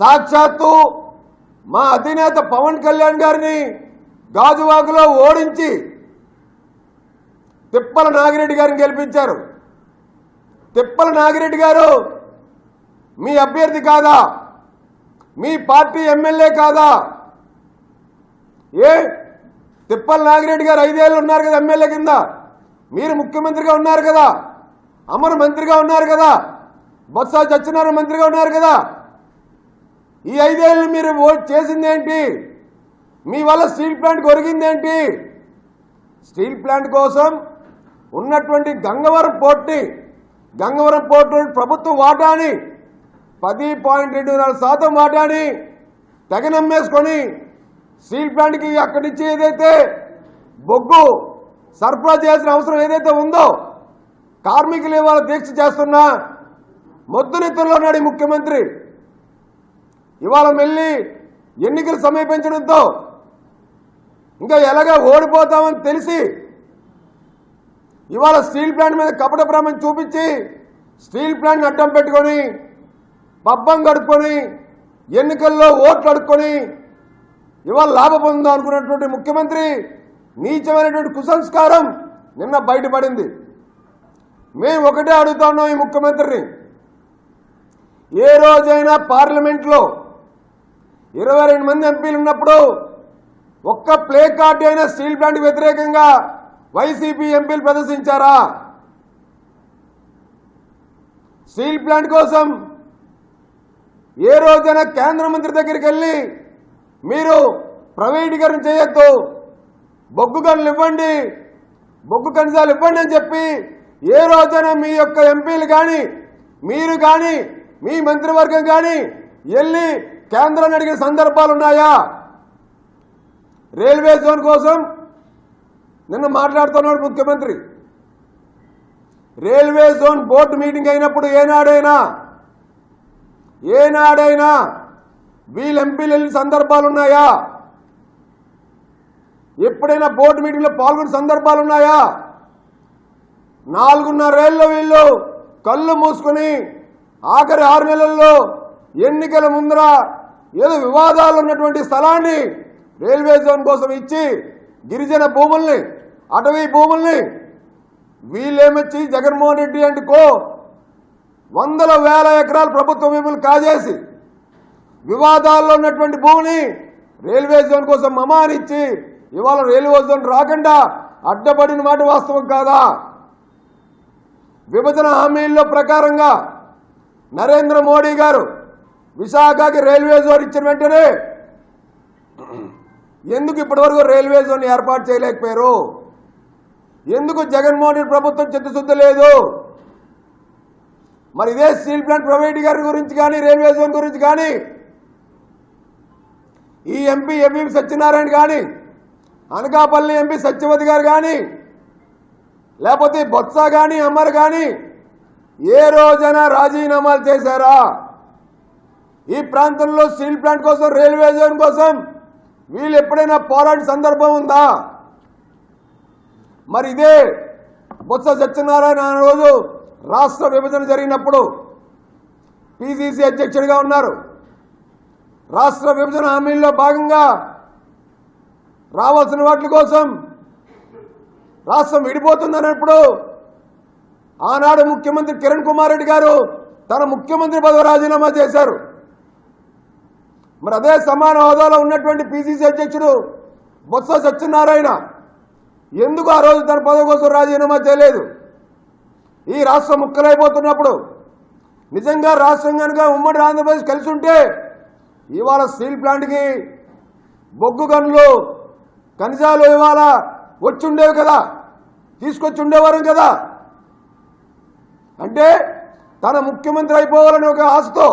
సాక్షాత్తు మా అధినేత పవన్ కళ్యాణ్ గారిని గాజువాకులో ఓడించి తిప్పల నాగిరెడ్డి గారిని గెలిపించారు. తిప్పల నాగిరెడ్డి గారు మీ అభ్యర్థి కాదా? మీ పార్టీ ఎమ్మెల్యే కాదా? ఏ? తిప్పల నాగిరెడ్డి గారు ఐదేళ్ళు ఉన్నారు కదా ఎమ్మెల్యే కింద. మీరు ముఖ్యమంత్రిగా ఉన్నారు కదా. అమరు మంత్రిగా ఉన్నారు కదా. బొత్స సత్యనారాయణ మంత్రిగా ఉన్నారు కదా. ఈ ఐదేళ్ళు మీరు ఓట్ చేసిందేంటి? మీ వల్ల స్టీల్ ప్లాంట్ కొరిగిందేంటి? స్టీల్ ప్లాంట్ కోసం ఉన్నటువంటి గంగవరం పోర్ట్ని గంగవరం పోర్టు ప్రభుత్వం వాటాని. పది పాయింట్ రెండు నాలుగు శాతం వాటాని. తెగనమ్మేసుకొని స్టీల్ ప్లాంట్కి అక్కడి నుంచి ఏదైతే బొగ్గు సరఫరా చేయాల్సిన అవసరం ఏదైతే ఉందో కార్మికులు ఇవాళ దీక్ష చేస్తున్నా మొద్దునెత్తులో ఉన్నాడు ముఖ్యమంత్రి. ఇవాళ మళ్ళీ ఎన్నికలు సమీపించడంతో ఇంకా ఎలాగ ఓడిపోతామని తెలిసి ఇవాళ స్టీల్ ప్లాంట్ మీద కపట భ్రమం చూపించి స్టీల్ ప్లాంట్ అడ్డం పెట్టుకొని పబ్బం గడుపుకొని ఎన్నికల్లో ఓట్లు అడుక్కొని ఇవాళ లాభం పొందాం అనుకున్నటువంటి ముఖ్యమంత్రి నీచమైనటువంటి కుసంస్కారం నిన్న బయటపడింది. మేము ఒకటే అడుగుతా ఉన్నాం ఈ ముఖ్యమంత్రిని. ఏ రోజైనా పార్లమెంట్లో ఇరవై రెండు మంది ఎంపీలు ఉన్నప్పుడు ఒక్క ప్లే కార్డు అయినా స్టీల్ ప్లాంట్ వ్యతిరేకంగా వైసీపీ ఎంపీలు ప్రదర్శించారా? స్టీల్ ప్లాంట్ కోసం ఏ రోజైనా కేంద్ర మంత్రి దగ్గరికి వెళ్ళి మీరు ప్రైవేటీకరణ చేయొద్దు. బొగ్గు గనులు ఇవ్వండి. బొగ్గు ఖనిజాలు ఇవ్వండి అని చెప్పి ఏ రోజైనా మీ యొక్క ఎంపీలు కానీ మీరు కానీ మీ మంత్రివర్గం కానీ వెళ్ళి కేంద్రాన్ని అడిగిన సందర్భాలు ఉన్నాయా? రైల్వే జోన్ కోసం నిన్న మాట్లాడుతున్నాడు ముఖ్యమంత్రి. రైల్వే జోన్ బోర్డు మీటింగ్ అయినప్పుడు ఏనాడైనా ఏనాడైనా వీళ్ళు ఎంపీలు వెళ్ళిన సందర్భాలు ఉన్నాయా ఎప్పుడైనా బోర్డు మీటింగ్లో పాల్గొనే సందర్భాలు ఉన్నాయా నాలుగున్నరేళ్ళు వీళ్ళు కళ్ళు మూసుకుని ఆఖరి ఆరు నెలల్లో ఎన్నికల ముందర ఏదో వివాదాలు ఉన్నటువంటి స్థలాన్ని రైల్వే జోన్ కోసం ఇచ్చి గిరిజన భూముల్ని అటవీ భూముల్ని. వీళ్ళేమొచ్చి జగన్మోహన్ రెడ్డి అండ్ కో వందల వేల ఎకరాలు ప్రభుత్వ భూములు కాజేసి వివాదాల్లో ఉన్నటువంటి భూమిని రైల్వే జోన్ కోసం మమానిచ్చి ఇవాళ రైల్వే జోన్ రాకుండా అడ్డపడిన మాట వాస్తవం కాదా? విభజన హామీల్లో ప్రకారంగా నరేంద్ర మోడీ గారు విశాఖకి రైల్వే జోన్ ఇచ్చిన వెంటనే ఎందుకు ఇప్పటివరకు రైల్వే జోన్ ఏర్పాటు చేయలేకపోయారు? ఎందుకు జగన్మోహన్ రెడ్డి ప్రభుత్వం చిత్తశుద్ధి లేదు? మరి ఇదే స్టీల్ ప్లాంట్ ప్రైవేట్ గారి గురించి కానీ రైల్వే జోన్ గురించి కానీ ఈ ఎంపీ ఎంపీ సత్యనారాయణ కానీ అనకాపల్లి ఎంపీ సత్యవతి గారు కానీ లేకపోతే బొత్స కానీ అమర్ కానీ ఏ రోజైనా రాజీనామాలు చేశారా? ఈ ప్రాంతంలో స్టీల్ ప్లాంట్ కోసం రైల్వే జోన్ కోసం వీళ్ళు ఎప్పుడైనా పోరాట సందర్భం ఉందా? మరి ఇదే బొత్స సత్యనారాయణ ఆ రోజు రాష్ట్ర విభజన జరిగినప్పుడు పిసిసి అధ్యక్షుడిగా ఉన్నారు. రాష్ట్ర విభజన హామీల్లో భాగంగా రావాల్సిన వాటి కోసం రాష్ట్రం విడిపోతుందన్నప్పుడు ఆనాడు ముఖ్యమంత్రి కిరణ్ కుమార్ రెడ్డి గారు తన ముఖ్యమంత్రి పదవి రాజీనామా చేశారు. మరి అదే సమాన హోదాలో ఉన్నటువంటి పిసిసి అధ్యక్షుడు బొత్స సత్యనారాయణ ఎందుకు ఆ రోజు తన పదవి కోసం రాజీనామా చేయలేదు ఈ రాష్ట్రం ముక్కలైపోతున్నప్పుడు నిజంగా రాష్ట్రం కనుక ఉమ్మడి ఆంధ్రప్రదేశ్ కలిసి ఉంటే ఇవాళ స్టీల్ ప్లాంట్కి బొగ్గు గనులు ఖనిజాలు ఇవాళ వచ్చుండేవి కదా? తీసుకొచ్చి ఉండేవారం కదా? అంటే తన ముఖ్యమంత్రి అయిపోవాలని ఒక ఆశతో